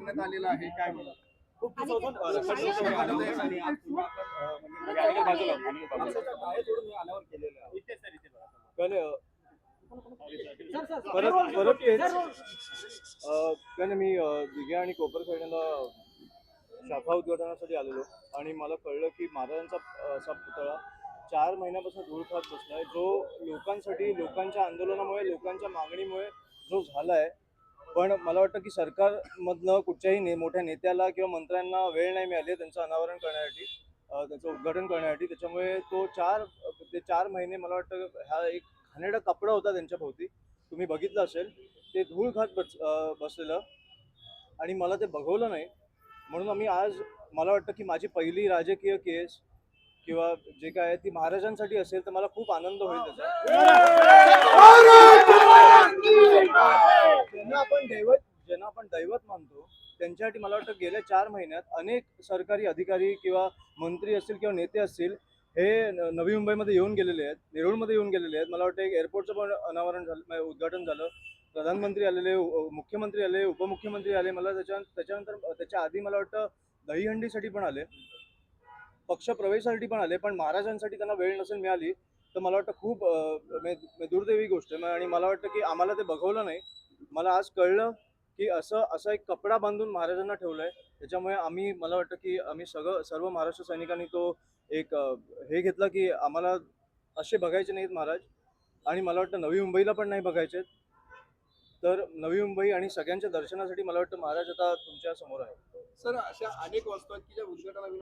करण्यात आलेला आहे? काय म्हणा खूप आणि दिवसापासून, अ, ते- खडसे साहेब आणि- आले आणि आज पुन्हा आपण, अ, गाडीला बाजूला, आणि बाजूला. कल परत परत तेच अं, कारण मी दिघे आणि कोपर खेळण्याला शाखा उद्घाटनासाठी आलेलो. आणि मला कळलं की महाराजांचा असा पुतळा चार महिन्यापासून धूळ खात बसलाय. जो लोकांसाठी लोकांच्या आंदोलनामुळे लोकांच्या मागणीमुळे जो झालाय पण मला वाटतं की सरकारमधनं कुठच्याही ने मोठ्या नेत्याला किंवा मंत्र्यांना वेळ नाही मिळाली त्यांचं अनावरण करण्यासाठी त्याचं उद्घाटन करण्यासाठी. त्याच्यामुळे तो चार ते चार महिने मला वाटतं हा एक घाणेरडा कपडा होता त्यांच्या भोवती. तुम्ही बघितलं असेल ते धूळ खात बस बसलेलं आणि मला ते बघवलं नाही. म्हणून आम्ही आज मला वाटतं की माझी पहिली राजकीय केस किंवा जे काय आहे ती महाराजांसाठी असेल तर मला खूप आनंद होईल त्याचा. ज्यांना आपण दैवत ज्यांना आपण दैवत मानतो त्यांच्यासाठी मला वाटतं गेल्या चार महिन्यात अनेक सरकारी अधिकारी किंवा मंत्री असतील किंवा नेते असतील हे नवी मुंबईमध्ये येऊन गेलेले आहेत नेरूळमध्ये येऊन गेलेले आहेत. मला वाटतं एक एअरपोर्टचं पण अनावरण झालं उद्घाटन झालं. प्रधानमंत्री आलेले मुख्यमंत्री आले उपमुख्यमंत्री आले. मला त्याच्या त्याच्यानंतर त्याच्या आधी मला वाटतं दहीहंडीसाठी पण आले. पक्ष प्रवेशासाठी पण आले पण महाराजांसाठी त्यांना वेळ नसेल मिळाली तर मला वाटतं खूप दुर्दैवी गोष्ट आहे. आणि मला वाटतं की आम्हाला ते बघवलं नाही. मला आज कळलं की असं असा एक कपडा बांधून महाराजांना ठेवलं आहे त्याच्यामुळे आम्ही मला वाटतं की आम्ही सगळं सर्व महाराष्ट्र सैनिकांनी तो एक हे घेतलं की आम्हाला असे बघायचे नाहीत महाराज. आणि मला वाटतं नवी मुंबईला पण नाही बघायचे तर नवी मुंबई आणि सगळ्यांच्या दर्शनासाठी मला वाटतं महाराज आता तुमच्यासमोर आहे सर अशा अनेक वस्तू आहेत की ज्या उद्घाटनाविना